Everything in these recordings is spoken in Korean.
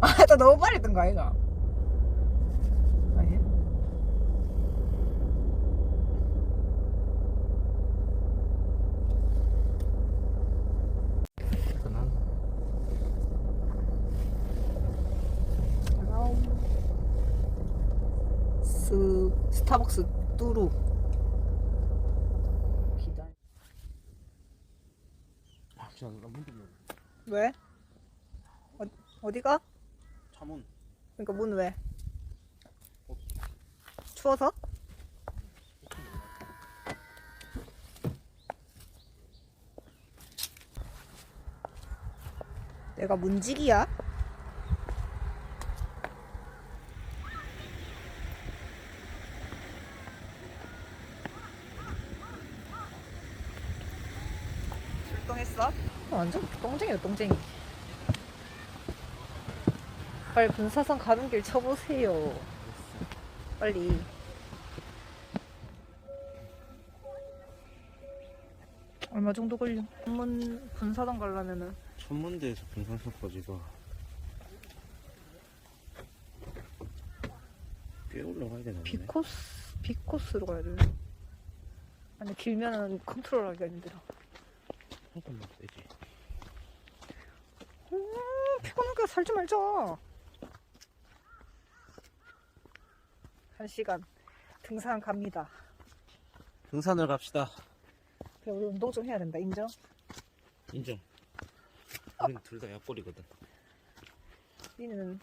아, 나 너무 빨리 뜬거 아이가? 아니? 그난 스 스타벅스 뚜루 기다려. 아 진짜 나문 왜? 어, 어디가? 차문 그러니까 문 왜? 추워서? 내가 문지기야? 출동했어? 완전 똥쟁이야 똥쟁이 빨리 분사선 가는 길 쳐보세요. 빨리. 얼마 정도 걸려? 한번 분사선 가려면은. 천문대에서 분산소까지가 꽤 올라가야 되나 보네. 비코스 비코스로 가야 되네 아니 길면은 컨트롤하기가 힘들어. 한번만 되지. 음, 피곤하게 살지 말자 한 시간 등산 갑니다. 등산을 갑시다. 그래 우리 운동 좀 해야 된다. 인정? 인정. 우린 둘 다 약골이거든. 니는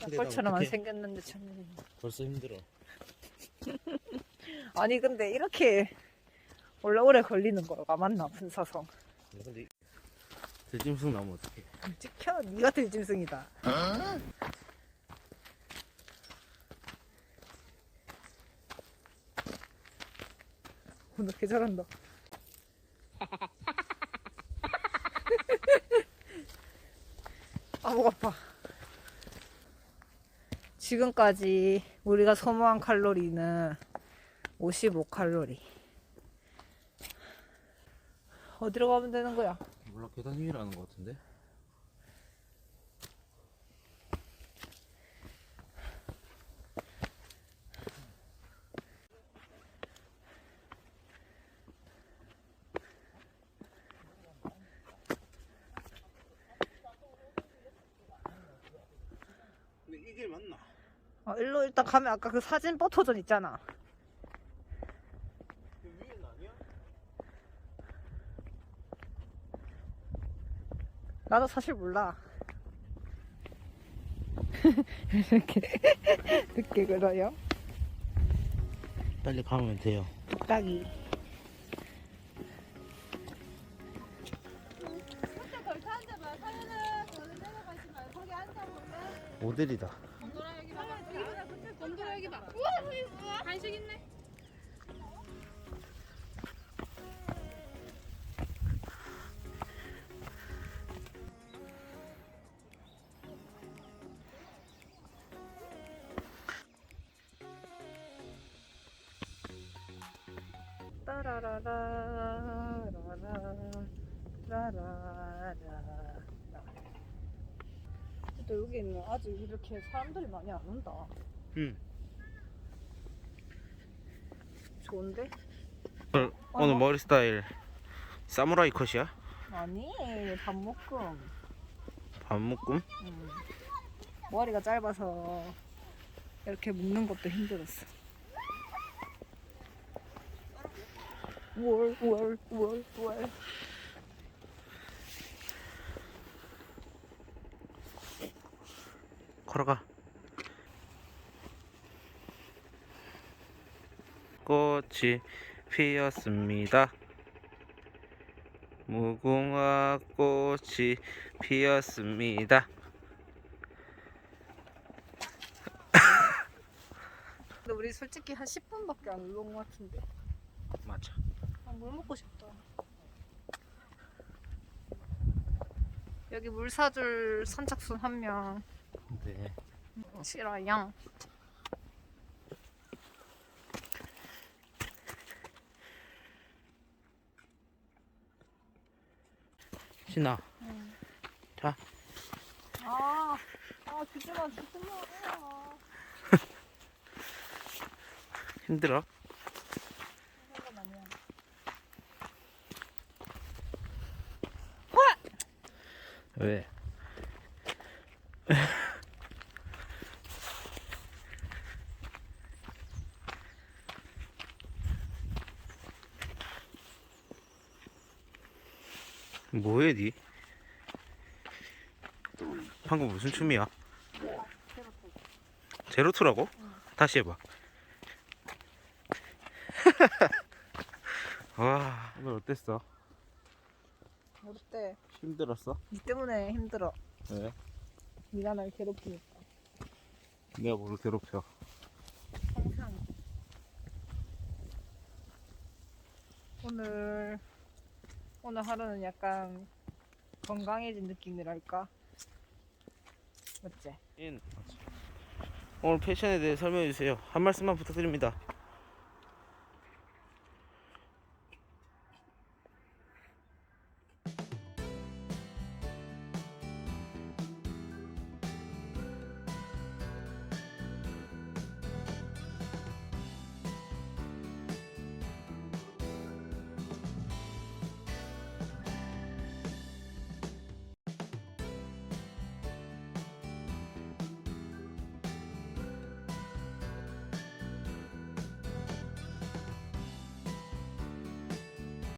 근데 안 어떡해? 생겼는데 참 벌써 힘들어. 아니 근데 이렇게 원래 오래 걸리는 거가 맞나 분사성? 근데 들짐승 나면 어떡해? 찍혀 니가 들짐승이다 오늘 개 잘한다. 아 목 아파. 지금까지 우리가 소모한 칼로리는 55칼로리. 어디로 가면 되는 거야? 몰라 계단 위라는 거 같은데 이게 맞나? 어, 일로 일단 가면 아까 그 사진 포토존 있잖아. 그 위에는 아니야? 나도 사실 몰라. 이렇게 늦게 그러요? 빨리 가면 돼요 딱이. 여기 봐봐. 곤도라 여기 봐. 우와, 간식 있네. 따라라라라라라라. 근데 여기는 아직 이렇게 사람들이 많이 안 온다. 응 좋은데? 오늘, 오늘 머리 스타일 사무라이 컷이야? 아니, 밥묶음. 반묶음? 음. 머리가 짧아서 이렇게 묶는 것도 힘들었어. 월, 월, 월, 월. 걸어가 꽃이 피었습니다 무궁화 꽃이 피었습니다 근데 우리 솔직히 한 10분밖에 안 올라온 것 같은데. 맞아 아, 물 먹고 싶다. 여기 물 사줄 선착순 한 명. 네 싫어요. 신아 응. 자마 죽지 마. 힘들어? 생각 아니야. 왜? 뭐해 니? 방금 무슨 춤이야? 제로투라고? 다시 해봐 와 오늘 어땠어? 어때? 힘들었어? 니 때문에 힘들어. 왜? 니가 날 괴롭히니까. 내가 뭘 괴롭혀 항상. 오늘 오늘 하루는 약간 건강해진 느낌이랄까. 맞지? 오늘 패션에 대해 설명해 주세요. 한 말씀만 부탁드립니다.